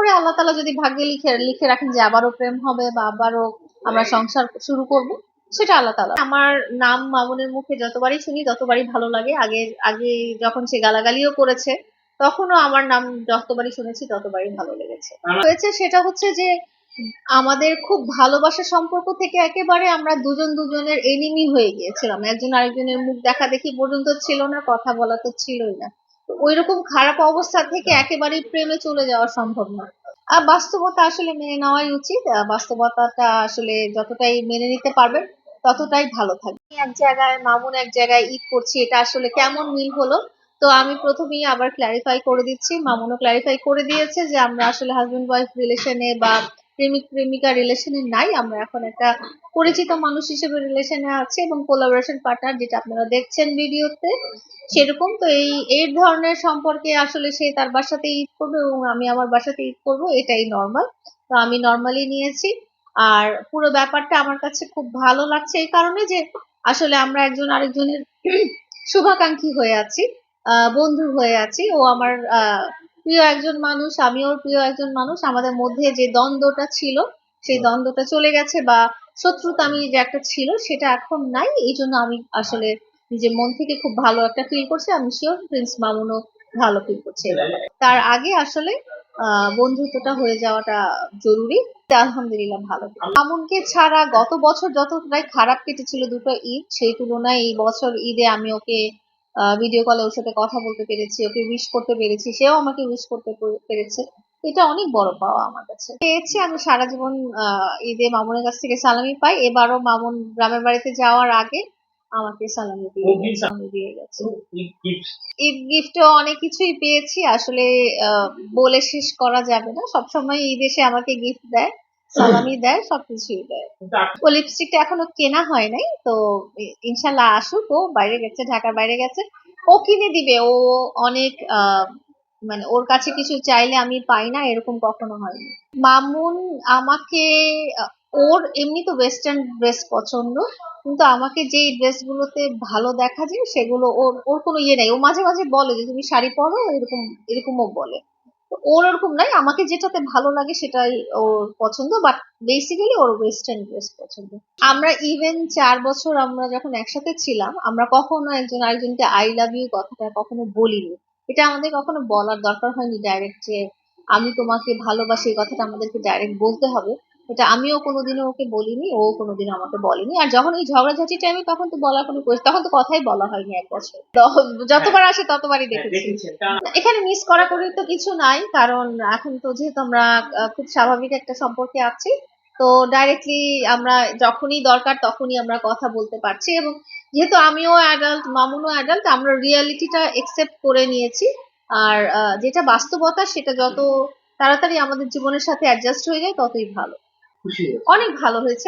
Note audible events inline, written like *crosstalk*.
তারপরে আল্লাহ তালা যদি ভাগ্যে লিখে লিখে রাখেন যে আবারও প্রেম হবে বা আবারও আমরা সংসার শুরু করব, সেটা আল্লাহ তালা। আমার নাম মামুনের মুখে যতবারই শুনি, ততবারই ভালো লাগে। আগে আগে যখন সে গালাগালিও করেছে, তখনও আমার নাম যতবারই শুনেছি, ততবারই ভালো লেগেছে। হয়েছে সেটা হচ্ছে যে আমাদের খুব ভালোবাসার সম্পর্ক থেকে একেবারে আমরা দুজন দুজনের এনিমি হয়ে গিয়েছিলাম। একজন আরেকজনের মুখ দেখা দেখি পর্যন্ত ছিল না, কথা বলা তো ছিলই না। ওইরকম খারাপ অবস্থা থেকে একেবারেই প্রেমে চলে যাওয়া সম্ভব না। আর বাস্তবতা আসলে মেনে নেওয়াই উচিত। বাস্তবতাটা আসলে যতটাই মেনে নিতে পারবেন, ততটাই ভালো থাকবে। এক জায়গায়, মামুন এক জায়গায় ঈদ করছি, এটা আসলে কেমন মিল হলো? তো আমি প্রথমেই আবার ক্ল্যারিফাই করে দিচ্ছি। মামুনও ক্ল্যারিফাই করে দিয়েছে যে আমরা আসলে হাজবেন্ড ওয়াইফ রিলেশনে বা প্রেমিক, প্রেমিকা রিলেশনে নাই। আমরা এখন একটা পরিচিত মানুষ হিসেবে রিলেশনে আছে এবং কোলাবোরেশন পার্টনার যেটা আপনারা দেখছেন ভিডিওতে, সেরকম। তো এই এই ধরনের সম্পর্কে আসলে সে তার বাসাতে ঈদ করবে এবং আমি আমার বাসাতে ঈদ করব, এটাই নর্মাল তো আমি নর্মালি নিয়েছি। আর পুরো ব্যাপারটা আমার কাছে খুব ভালো লাগছে এই কারণে যে আসলে আমরা একজন আরেকজনের *clears throat* শুভাকাঙ্ক্ষী হয়ে আছি বন্ধু হয়ে আছি। ও আমার, আহ প্রিয় একজন মানুষ আমি ওর প্রিয় একজন মানুষ, আমাদের মধ্যে যে দ্বন্দ্বটা ছিল, সেই দ্বন্দ্বটা চলে গেছে বা শত্রুতা আমি যে একটা ছিল, সেটা এখন নাই। এই জন্য আমি আসলে নিজের মন থেকে খুব ভালো একটা ফিল করছি। আমি শিওর প্রিন্স মামুনও ভালো ফিল করছে তার আগে আসলে বন্ধুত্বটা হয়ে যাওয়াটা জরুরি। আলহামদুলিল্লাহ ভালো মামুনকে ছাড়া গত বছর যতটাই খারাপ কেটেছিল দুটো ঈদ, সেই তুলনায় এই বছর ঈদে আমি ওকে ভিডিও কলে ওর সাথে কথা বলতে পেরেছি ওকে উইশ করতে পেরেছি সেও আমাকে উইশ করতে পেরেছে। এটা অনেক বড় পাওয়া আমার কাছে। পেয়েছি আমি সারা জীবন আহ, ঈদে মামুনের কাছ থেকে সালামি পাই। এবারও মামুন গ্রামের বাড়িতে যাওয়ার আগে আমাকে সালামি দিয়ে গেছে, সালামি দিয়ে গেছে। গিফট ঈদ গিফটও অনেক কিছুই পেয়েছি। আসলে আহ, বলে শেষ করা যাবে না। সবসময় ঈদ এসে আমাকে গিফট দেয়। সালামি দেয় সবকিছুই দেয়। ও লিপস্টিকটা এখনও কেনা হয় নাই তো ইনশাল্লাহ আসুক ও বাইরে গেছে ঢাকার বাইরে গেছে। ও কিনে দিবে ও অনেক মানে ওর কাছে কিছু চাইলে আমি পাই না এরকম কখনো হয়নি। মামুন আমাকে ওর এমনি তো ওয়েস্টার্ন ড্রেস পছন্দ কিন্তু আমাকে যেই ড্রেস গুলোতে ভালো দেখা যায় সেগুলো ওর ওর কোনো ইয়ে নেই। ও মাঝে মাঝে বলে যে তুমি শাড়ি পরো এরকম এরকমও বলে। ওর ওরকম নাই। আমাকে যেটাতে ভালো লাগে সেটাই ওর পছন্দ বাট বেসিক্যালি ওর ওয়েস্টার্ন ড্রেস পছন্দ। আমরা ইভেন চার বছর আমরা যখন একসাথে ছিলাম, আমরা কখনো একজন আরেকজনকে আই লাভ ইউ কথাটা কখনো বলিনি। এটা আমাদের কখনো বলার দরকার হয়নি ডাইরেক্ট যে, আমি তোমাকে ভালোবাসি এই কথাটা আমাদেরকে ডাইরেক্ট বলতে হবে। এটা আমিও কোনোদিনও ওকে বলিনি ও কোনোদিনও আমাকে বলেনি। আর যখন এই ঝগড়াঝাটি টাইমে তখন তো বলার কোনো তখন তো কথাই বলা হয়নি এক বছর। যতবার আসে ততবারই দেখেছি। এখানে মিস করা করি তো কিছু নাই কারণ এখন তো যেহেতু আমরা খুব স্বাভাবিক একটা সম্পর্কে আছি তো ডাইরেক্টলি আমরা যখনই দরকার তখনই আমরা কথা বলতে পারছি এবং যেহেতু আমিও অ্যাডাল্ট মামুনও অ্যাডাল্ট আমরা রিয়ালিটিটা একসেপ্ট করে নিয়েছি। আর যেটা বাস্তবতা সেটা যত তাড়াতাড়ি আমাদের জীবনের সাথে অ্যাডজাস্ট হয়ে যায় ততই ভালো। অনেক ভালো হয়েছে।